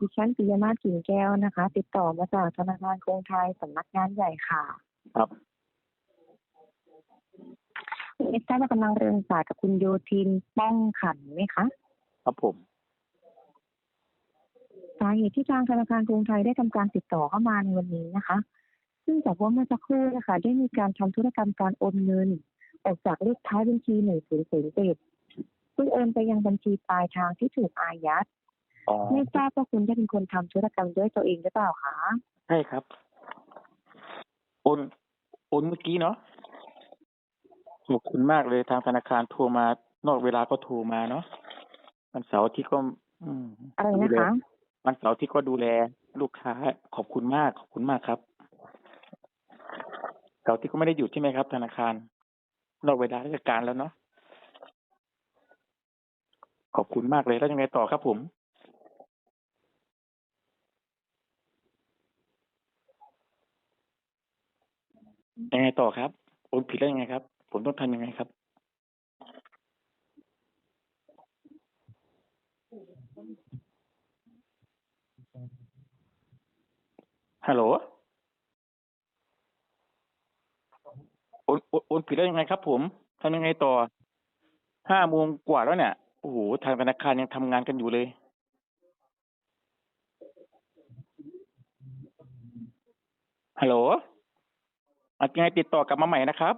ดิฉันปิยมาศกิ่งแก้วนะคะ ติดต่อมาจากธนาคารกรุงไทยสำนักงานใหญ่ค่ะ ครับคุณเอสทราบว่ากำลังเรียนสายกับคุณโยทินป้องขันไหมคะครับผมสาเหตุที่ทางธนาคารกรุงไทยได้ทำการติดต่อเข้ามาในวันนี้นะคะ ซึ่งจากว่าเมื่อสักครู่นะคะ ได้มีการทำธุรกรรมการโอนเงินออกจากเลขท้ายบัญชีหนึ่งศูนย์ศูนย์เจ็ดซึ่งโอนไปยังบัญชีปลายทางที่ถูกอายัดอ๋อ ไม่ทราบว่าคุณได้เป็นคนทำธุรกรรมด้วยตัวเองหรือเปล่าคะใช่ครับโอนโอนเมื่อกี้เนาะขอบคุณมากเลยทางธนาคารโทรมานอกเวลาก็โทรมาเนาะวันเสาร์อาที่ก็ อืมอะไรดูนะแลคะวันเสาร์อาที่ก็ดูแลลูกค้า ขอบคุณมากขอบคุณมากครับเสาร์อาที่ก็ไม่ได้หยุดใช่ไหมครับ ธนาคารนอกเวลาราชการแล้วเนาะขอบคุณมากเลยแล้วยังไงต่อครับผม ยังไงต่อครับโอนผิดแล้วยังไงครับ ผมต้องทำยังไงครับ ฮัลโหลโอนโอนโอนผิดแล้วยังไงครับ ผมทำยังไงต่อห้าโมงกว่าแล้วเนี่ยโอ้โหทางธนาคารยังทำงานกันอยู่เลย ฮัลโหล ยังไงติดต่อกลับมาใหม่นะครับ